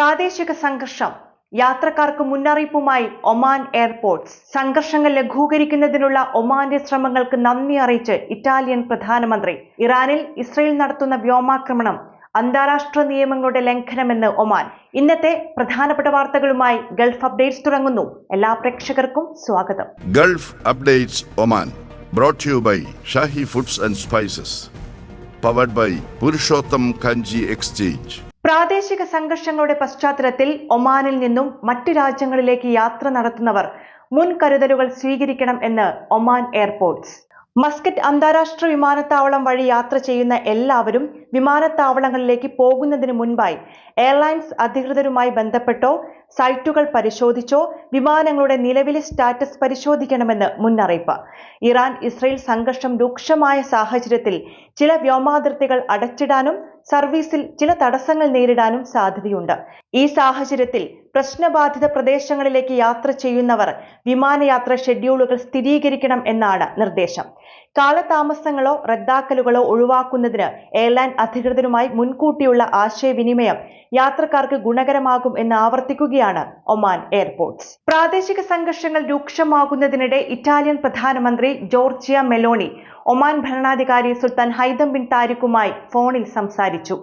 പ്രാദേശിക സംഘർഷം. യാത്രക്കാർക്ക് മുന്നറിയിപ്പുമായി ഒമാൻ എയർപോർട്ട്സ് സംഘർഷങ്ങൾ ലഘൂകരിക്കുന്നതിനുള്ള ഒമാന്റെ ശ്രമങ്ങൾക്ക് നന്ദി അറിയിച്ച് ഇറ്റാലിയൻ പ്രധാനമന്ത്രി. ഇറാനിൽ ഇസ്രയേൽ നടത്തുന്ന വ്യോമാക്രമണം അന്താരാഷ്ട്ര നിയമങ്ങളുടെ ലംഘനമെന്ന് ഒമാൻ. ഇന്നത്തെ പ്രധാനപ്പെട്ട വാർത്തകളുമായി ഗൾഫ് അപ്ഡേറ്റ്സ് തുടങ്ങുന്നു. എല്ലാ പ്രേക്ഷകർക്കും സ്വാഗതം. Gulf updates Oman. Brought you by Shahi foods and spices powered by Purushottam Kanji exchange പ്രാദേശിക സംഘർഷങ്ങളുടെ പശ്ചാത്തലത്തിൽ ഒമാനിൽ നിന്നും മറ്റ് രാജ്യങ്ങളിലേക്ക് യാത്ര നടത്തുന്നവർ മുൻകരുതലുകൾ സ്വീകരിക്കണം എന്ന് ഒമാൻ എയർപോർട്ട്സ് മസ്കറ്റ് അന്താരാഷ്ട്ര വിമാനത്താവളം വഴി യാത്ര ചെയ്യുന്ന എല്ലാവരും വിമാനത്താവളങ്ങളിലേക്ക് പോകുന്നതിന് മുൻപായി എയർലൈൻസ് അധികൃതരുമായി ബന്ധപ്പെട്ടോ സൈറ്റുകൾ പരിശോധിച്ചോ വിമാനങ്ങളുടെ നിലവിലെ സ്റ്റാറ്റസ് പരിശോധിക്കണമെന്ന് മുന്നറിയിപ്പ്. ഇറാൻ ഇസ്രയേൽ സംഘർഷം രൂക്ഷമായ സാഹചര്യത്തിൽ ചില വ്യോമാതിർത്തികൾ അടച്ചിടാനും സർവീസിൽ ചില തടസ്സങ്ങൾ നേരിടാനും സാധ്യതയുണ്ട്. ഈ സാഹചര്യത്തിൽ പ്രശ്നബാധിത പ്രദേശങ്ങളിലേക്ക് യാത്ര ചെയ്യുന്നവർ വിമാനയാത്ര ഷെഡ്യൂളുകൾ സ്ഥിരീകരിക്കണം എന്നാണ് നിർദ്ദേശം. കാലതാമസങ്ങളോ റദ്ദാക്കലുകളോ ഒഴിവാക്കുന്നതിന് എയർലൈൻ അധികൃതരുമായി മുൻകൂട്ടിയുള്ള ആശയവിനിമയം യാത്രക്കാർക്ക് ഗുണകരമാകും എന്ന് ആവർത്തിക്കുകയാണ് ഒമാൻ എയർപോർട്ട്സ് പ്രാദേശിക സംഘർഷങ്ങൾ രൂക്ഷമാകുന്നതിനിടെ ഇറ്റാലിയൻ പ്രധാനമന്ത്രി ജോർജിയ മെലോണി ഒമാൻ ഭരണാധികാരി സുൽത്താൻ ഹൈദം ബിൻ താരിഖുമായി ഫോണിൽ സംസാരിച്ചു.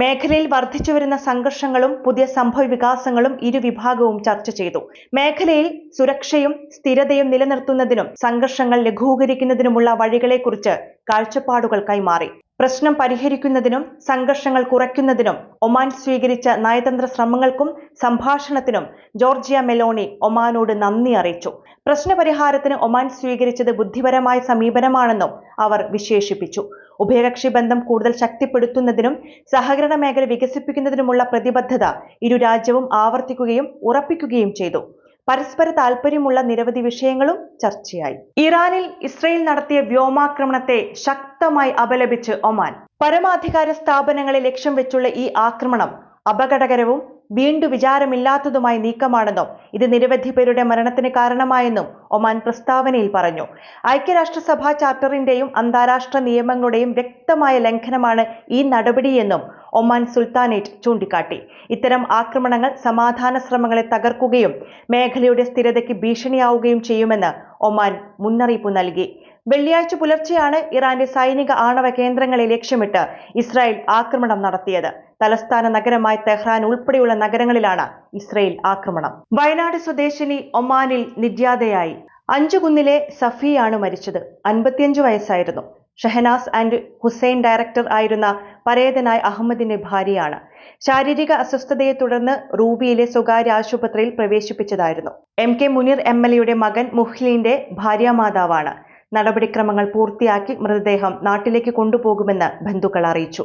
മേഖലയിൽ വർദ്ധിച്ചുവരുന്ന സംഘർഷങ്ങളും പുതിയ സംഭവ വികാസങ്ങളും ഇരുവിഭാഗവും ചർച്ച ചെയ്തു. മേഖലയിൽ സുരക്ഷയും സ്ഥിരതയും നിലനിർത്തുന്നതിനും സംഘർഷങ്ങൾ ലഘൂകരിക്കുന്നതിനുമുള്ള വഴികളെക്കുറിച്ച് കാഴ്ചപ്പാടുകൾ കൈമാറി. പ്രശ്നം പരിഹരിക്കുന്നതിനും സംഘർഷങ്ങൾ കുറയ്ക്കുന്നതിനും ഒമാൻ സ്വീകരിച്ച നയതന്ത്ര ശ്രമങ്ങൾക്കും സംഭാഷണത്തിനും ജോർജിയ മെലോണി ഒമാനോട് നന്ദി അറിയിച്ചു. പ്രശ്നപരിഹാരത്തിന് ഒമാൻ സ്വീകരിച്ചത് ബുദ്ധിപരമായ സമീപനമാണെന്നും അവർ വിശേഷിപ്പിച്ചു. ഉഭയകക്ഷി ബന്ധം കൂടുതൽ ശക്തിപ്പെടുത്തുന്നതിനും സഹകരണ മേഖല വികസിപ്പിക്കുന്നതിനുമുള്ള പ്രതിബദ്ധത ഇരു രാജ്യവും ആവർത്തിക്കുകയും ഉറപ്പിക്കുകയും ചെയ്തു. പരസ്പര താൽപ്പര്യമുള്ള നിരവധി വിഷയങ്ങളും ചർച്ചയായി. ഇറാനിൽ ഇസ്രയേൽ നടത്തിയ വ്യോമാക്രമണത്തെ ശക്തമായി അപലപിച്ച് ഒമാൻ. പരമാധികാര സ്ഥാപനങ്ങളെ ലക്ഷ്യം വെച്ചുള്ള ഈ ആക്രമണം അപകടകരവും വീണ്ടു വിചാരമില്ലാത്തതുമായ നീക്കമാണെന്നും ഇത് നിരവധി പേരുടെ മരണത്തിന് കാരണമായെന്നും ഒമാൻ പ്രസ്താവനയിൽ പറഞ്ഞു. ഐക്യരാഷ്ട്രസഭാ ചാർട്ടറിന്റെയും അന്താരാഷ്ട്ര നിയമങ്ങളുടെയും വ്യക്തമായ ലംഘനമാണ് ഈ നടപടിയെന്നും ഒമാൻ സുൽത്താനേറ്റ് ചൂണ്ടിക്കാട്ടി. ഇത്തരം ആക്രമണങ്ങൾ സമാധാന ശ്രമങ്ങളെ തകർക്കുകയും മേഖലയുടെ സ്ഥിരതയ്ക്ക് ഭീഷണിയാവുകയും ചെയ്യുമെന്ന് ഒമാൻ മുന്നറിയിപ്പ് നൽകി. വെള്ളിയാഴ്ച പുലർച്ചെയാണ് ഇറാന്റെ സൈനിക ആണവ കേന്ദ്രങ്ങളെ ലക്ഷ്യമിട്ട് ഇസ്രായേൽ ആക്രമണം നടത്തിയത്. തലസ്ഥാന നഗരമായ തെഹ്റാൻ ഉൾപ്പെടെയുള്ള നഗരങ്ങളിലാണ് ഇസ്രായേൽ ആക്രമണം. വയനാട് സ്വദേശിനി ഒമാനിൽ നിര്യാതയായി. അഞ്ചുകുന്നിലെ സഫിയാണ് മരിച്ചത്. അൻപത്തിയഞ്ച് വയസ്സായിരുന്നു. ഷഹനാസ് ആൻഡ് ഹുസൈൻ ഡയറക്ടർ ആയിരുന്ന പരേതനായ അഹമ്മദിന്റെ ഭാര്യയാണ്. ശാരീരിക അസ്വസ്ഥതയെ തുടർന്ന് റൂബിയിലെ സ്വകാര്യ ആശുപത്രിയിൽ പ്രവേശിപ്പിച്ചതായിരുന്നു. M K Muneer M L എയുടെ മകൻ മുഹ്ലിന്റെ ഭാര്യാമാതാവാണ്. നടപടിക്രമങ്ങൾ പൂർത്തിയാക്കി മൃതദേഹം നാട്ടിലേക്ക് കൊണ്ടുപോകുമെന്ന് ബന്ധുക്കൾ അറിയിച്ചു.